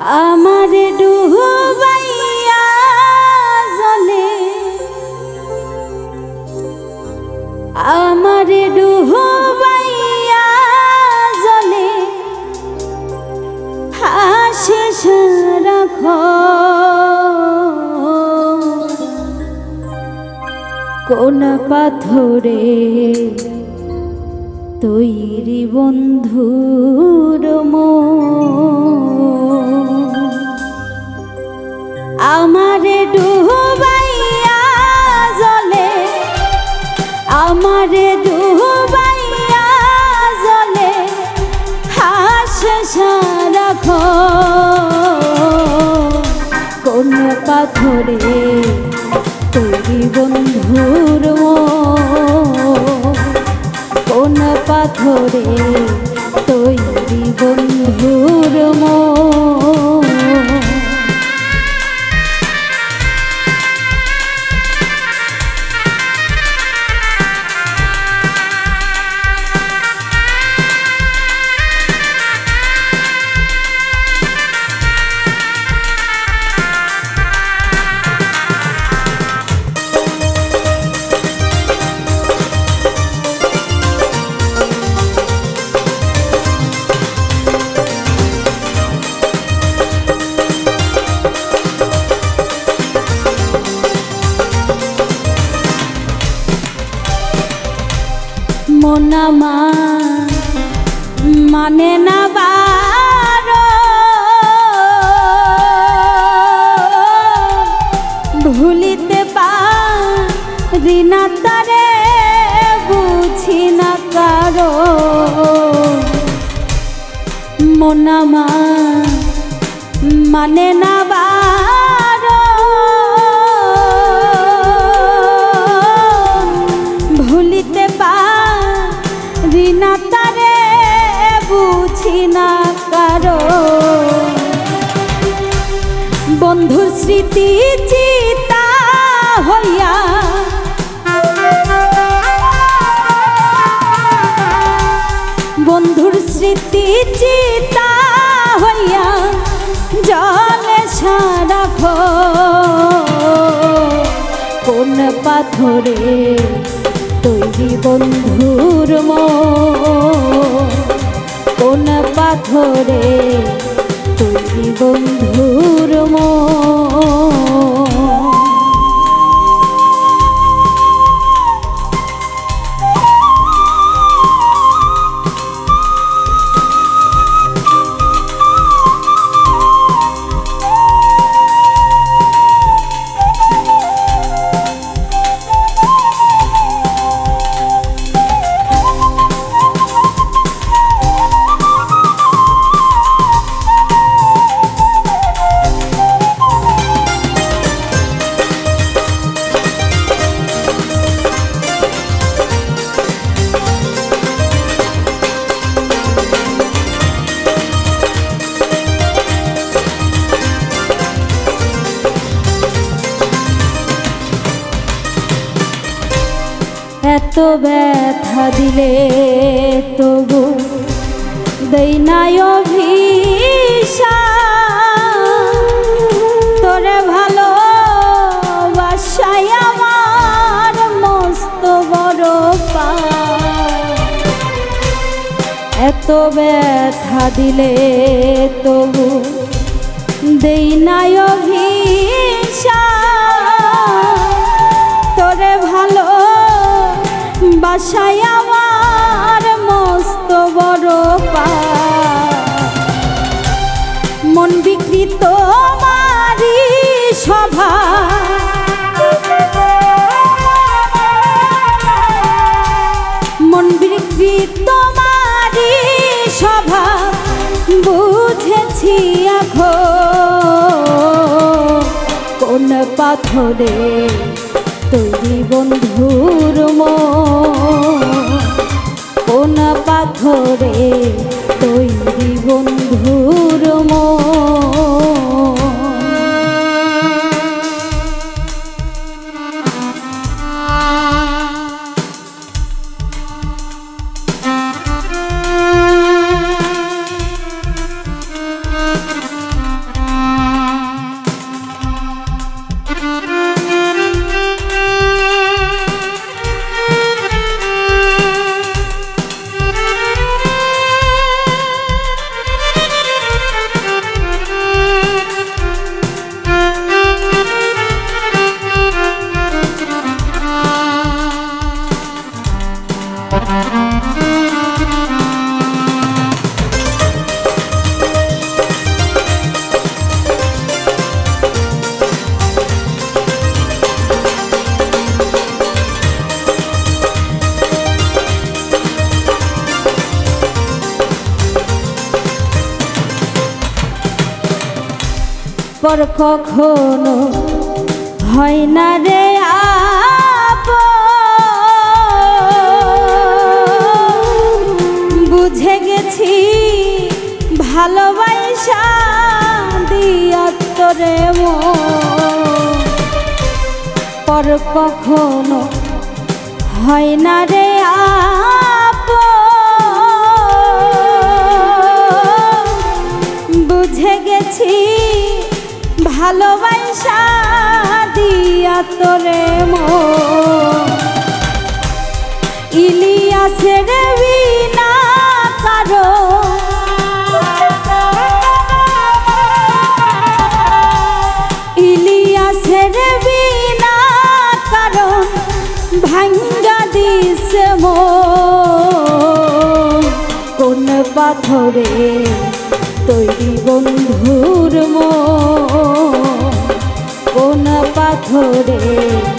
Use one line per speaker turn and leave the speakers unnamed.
আমার ডুবাইয়া জলে আমার ডুবাইয়া জলে হাসে সারাখ কোন পাথরে তৈরি বন্ধুর হাসে রাখো কোন পাথরে তৈরি বন্ধুর। কোন পাথরে তৈরি বন্ধুর মানে না ভুলিতে পারি না তারে বুঝি না কারও। মনামা মানে না ভুলিতে পারি না স্মৃতি চিতা হইয়া। বন্ধুর স্মৃতি চিতা হইয়া জলে সারা কোন পাথরে তৈরি বন্ধুর মন? কোন পাথরে তৈরি বন্ধুর মন? এত ব্যথা দিলে তবু দেই নাই তোরে ভালো বাসাই আমার মস্ত বড় পা এত ব্যথা দিলে তবু দেই নাই তোরে বাসায় আমার মস্ত বড় পা মন বিকৃত মারি সভা। মন বিকৃত মারি সভা। বুঝেছি এখন কোন পাথরে পর কখনো হয় না রে। বুঝে গেছি ভালোবাসা দিয়া পর কখনো হয় না রে আপন। ভালোবাসা দিয়া তোরে মন। ইলিয়াসের বিনা কারও বিনা মন। কোন পাথরে তৈরি বন্ধুর মন। পাথরে